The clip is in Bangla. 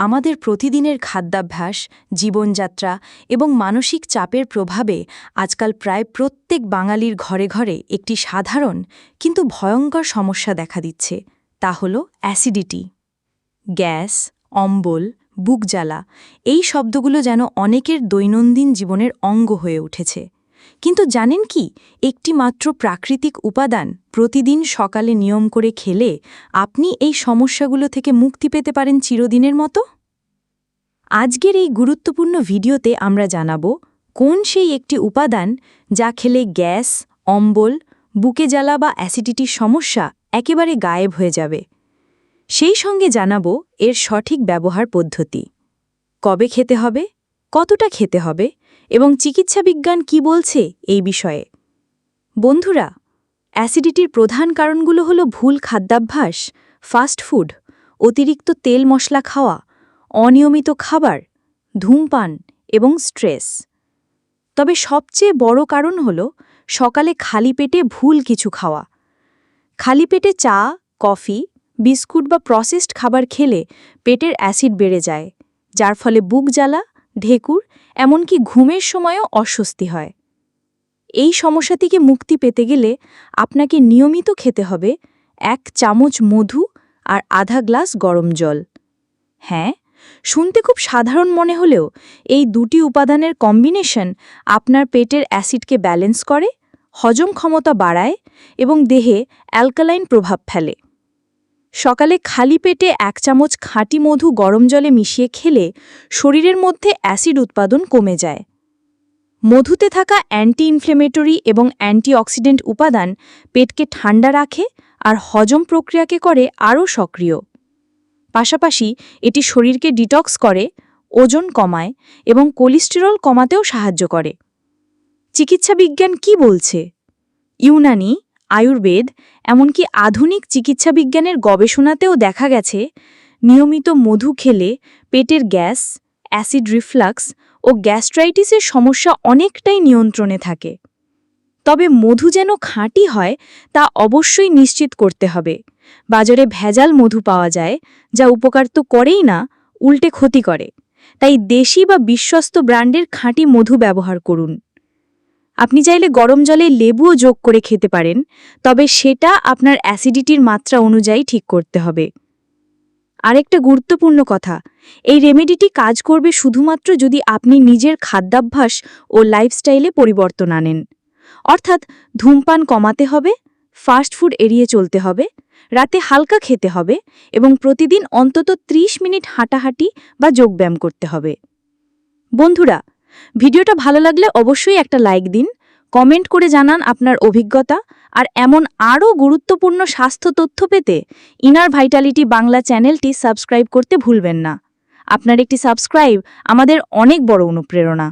আমাদের প্রতিদিনের খাদ্যাভ্যাস, জীবনযাত্রা এবং মানসিক চাপের প্রভাবে আজকাল প্রায় প্রত্যেক বাঙালির ঘরে ঘরে একটি সাধারণ কিন্তু ভয়ঙ্কর সমস্যা দেখা দিচ্ছে। তা হল অ্যাসিডিটি। গ্যাস, অম্বল, বুক জ্বালা, এই শব্দগুলো যেন অনেকের দৈনন্দিন জীবনের অঙ্গ হয়ে উঠেছে। কিন্তু জানেন কি, একটি মাত্র প্রাকৃতিক উপাদান প্রতিদিন সকালে নিয়ম করে খেলে আপনি এই সমস্যাগুলো থেকে মুক্তি পেতে পারেন চিরদিনের মতো? আজকের এই গুরুত্বপূর্ণ ভিডিওতে আমরা জানাব, কোন সেই একটি উপাদান যা খেলে গ্যাস, অম্বল, বুকে জ্বালা বা অ্যাসিডিটির সমস্যা একেবারে গায়েব হয়ে যাবে। সেই সঙ্গে জানাব এর সঠিক ব্যবহার পদ্ধতি। কবে খেতে হবে? কতটা খেতে হবে এবং চিকিৎসা বিজ্ঞান কি বলছে এই বিষয়ে? বন্ধুরা, অ্যাসিডিটির প্রধান কারণগুলো হল ভুল খাদ্যাভ্যাস, ফাস্ট ফুড, অতিরিক্ত তেল মশলা খাওয়া, অনিয়মিত খাবার, ধূমপান এবং স্ট্রেস। তবে সবচেয়ে বড় কারণ হল সকালে খালি পেটে ভুল কিছু খাওয়া। খালি পেটে চা, কফি, বিস্কুট বা প্রসেসড খাবার খেলে পেটের অ্যাসিড বেড়ে যায়, যার ফলে বুক জ্বালা ঢেকুর, এমনকি ঘুমের সময়ও অস্বস্তি হয়। এই সমস্যা থেকে মুক্তি পেতে গেলে আপনাকে নিয়মিত খেতে হবে এক চামচ মধু আর আধা গ্লাস গরম জল। হ্যাঁ শুনতে খুব সাধারণ মনে হলেও এই দুটি উপাদানের কম্বিনেশন আপনার পেটের অ্যাসিডকে ব্যালেন্স করে, হজম ক্ষমতা বাড়ায় এবং দেহে অ্যালকালাইন প্রভাব ফেলে। সকালে খালি পেটে এক চামচ খাঁটি মধু গরম জলে মিশিয়ে খেলে শরীরের মধ্যে অ্যাসিড উৎপাদন কমে যায়। মধুতে থাকা অ্যান্টি ইনফ্লেমেটরি এবং অ্যান্টিঅক্সিডেন্ট উপাদান পেটকে ঠান্ডা রাখে আর হজম প্রক্রিয়াকে করে আরও সক্রিয়। পাশাপাশি এটি শরীরকে ডিটক্স করে, ওজন কমায় এবং কোলেস্টেরল কমাতেও সাহায্য করে। চিকিৎসা বিজ্ঞান কি বলছে? ইউনানি আয়ুর্বেদ, এমনকি আধুনিক চিকিৎসা বিজ্ঞানের গবেষণাতেও দেখা গেছে, নিয়মিত মধু খেলে পেটের গ্যাস, অ্যাসিড রিফ্লাক্স ও গ্যাস্ট্রাইটিসের সমস্যা অনেকটাই নিয়ন্ত্রণে থাকে। তবে মধু যেন খাঁটি হয়, তা অবশ্যই নিশ্চিত করতে হবে। বাজারে ভেজাল মধু পাওয়া যায়, যা উপকার তো করেই না, উল্টে ক্ষতি করে। তাই দেশি বা বিশ্বস্ত ব্র্যান্ডের খাঁটি মধু ব্যবহার করুন। আপনি চাইলে গরম জলে লেবুও যোগ করে খেতে পারেন, তবে সেটা আপনার অ্যাসিডিটির মাত্রা অনুযায়ী ঠিক করতে হবে। আরেকটা গুরুত্বপূর্ণ কথা, এই রেমেডিটি কাজ করবে শুধুমাত্র যদি আপনি নিজের খাদ্যাভ্যাস ও লাইফস্টাইলে পরিবর্তন আনেন। অর্থাৎ ধূমপান কমাতে হবে, ফাস্ট ফুড এড়িয়ে চলতে হবে, রাতে হালকা খেতে হবে এবং প্রতিদিন অন্তত ৩০ মিনিট হাঁটাহাঁটি বা যোগব্যায়াম করতে হবে। বন্ধুরা ভিডিওটা ভালো লাগলে অবশ্যই একটা লাইক দিন কমেন্ট করে জানান আপনার অভিজ্ঞতা, আর এমন আরও গুরুত্বপূর্ণ স্বাস্থ্য তথ্য পেতে ইনার ভাইটালিটি বাংলা চ্যানেলটি সাবস্ক্রাইব করতে ভুলবেন না। আপনার একটি সাবস্ক্রাইব আমাদের অনেক বড় অনুপ্রেরণা।